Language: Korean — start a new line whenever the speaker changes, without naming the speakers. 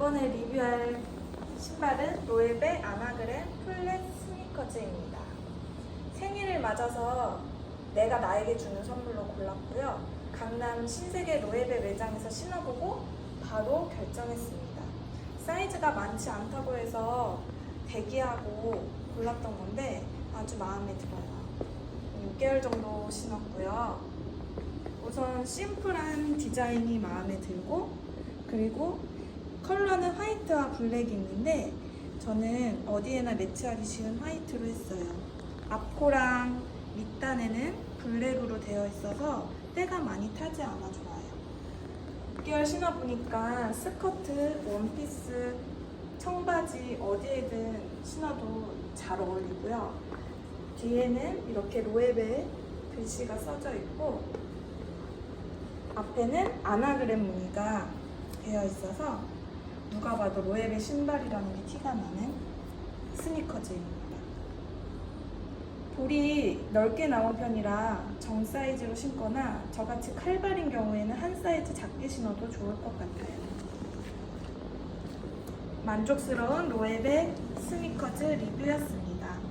이번에 리뷰할 신발은 로에베 아나그램 플랫 스니커즈입니다. 생일을 맞아서 내가 나에게 주는 선물로 골랐고요. 강남 신세계 로에베 매장에서 신어보고 바로 결정했습니다. 사이즈가 많지 않다고 해서 대기하고 골랐던 건데 아주 마음에 들어요. 6개월 정도 신었고요. 우선 심플한 디자인이 마음에 들고 그리고 화이트와 블랙이 있는데 저는 어디에나 매치하기 쉬운 화이트로 했어요. 앞코랑 밑단에는 블랙으로 되어 있어서 때가 많이 타지 않아 좋아요. 6개월 신어보니까 스커트, 원피스, 청바지 어디에든 신어도 잘 어울리고요. 뒤에는 이렇게 로에베 글씨가 써져 있고 앞에는 아나그램 무늬가 되어 있어서 누가 봐도 로에베 신발이라는 게 티가 나는 스니커즈입니다. 볼이 넓게 나온 편이라 정 사이즈로 신거나 저같이 칼발인 경우에는 한 사이즈 작게 신어도 좋을 것 같아요. 만족스러운 로에베 스니커즈 리뷰였습니다.